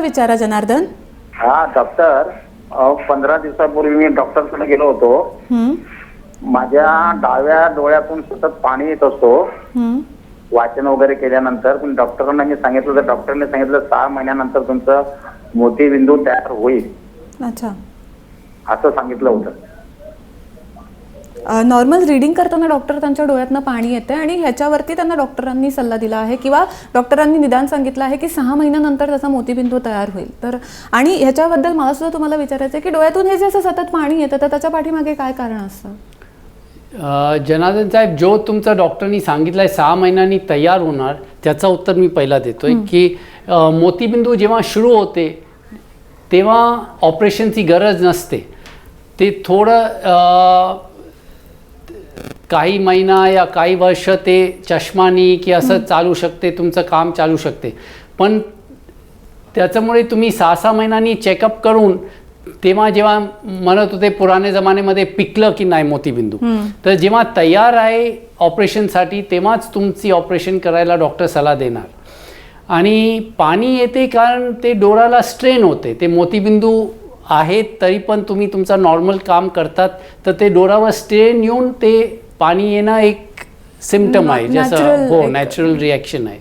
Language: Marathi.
विचारा जनार्दन. हा डॉक्टर पंधरा दिवसापूर्वी मी डॉक्टरकडे गेलो होतो. माझ्या डाव्या डोळ्यातून सतत पाणी येत असतो. वाचन वगैरे केल्यानंतर पण डॉक्टरांना मी सांगितलं तर डॉक्टरने सांगितलं सहा महिन्यानंतर तुमचं मोतीबिंदू तयार होईल. अच्छा. असं सांगितलं होतं. नॉर्मल रिडिंग करताना डॉक्टर त्यांच्या डोळ्यातनं पाणी येते आणि ह्याच्यावरती त्यांना डॉक्टरांनी सल्ला दिला आहे किंवा डॉक्टरांनी निदान सांगितलं आहे की सहा महिन्यानंतर त्याचा मोतीबिंदू तयार होईल. तर आणि ह्याच्याबद्दल मला सुद्धा तुम्हाला विचारायचं आहे की डोळ्यातून हे जे असं सतत पाणी येतं तर त्याच्या पाठीमागे काय कारण असतं? जनार्दन साहेब जो तुमचं डॉक्टरनी सांगितलं आहे सहा महिन्यांनी तयार होणार त्याचं उत्तर मी पहिला देतोय की मोतीबिंदू जेव्हा सुरू होते तेव्हा ऑपरेशनची गरज नसते. ते थोडं काही महिना या काही वर्ष ते चष्मानी की असं चालू शकते तुमचं काम चालू शकते. पण त्याच्यामुळे तुम्ही सहा सहा महिन्यांनी चेकअप करून तेव्हा जेव्हा म्हणत होते पुराणे जमान्यामध्ये पिकलं की नाही मोतीबिंदू तर जेव्हा तयार आहे ऑपरेशनसाठी तेव्हाच तुमची ऑपरेशन करायला डॉक्टर सल्ला देणार. आणि पाणी येते कारण ते डोळ्याला स्ट्रेन होते. ते मोतीबिंदू आहेत तरी पण तुम्ही तुमचं नॉर्मल काम करतात तर ते डोळ्यावर स्ट्रेन येऊन ते पाणी येणं एक सिमटम आहे जसं हो नॅचरल रिॲक्शन आहे.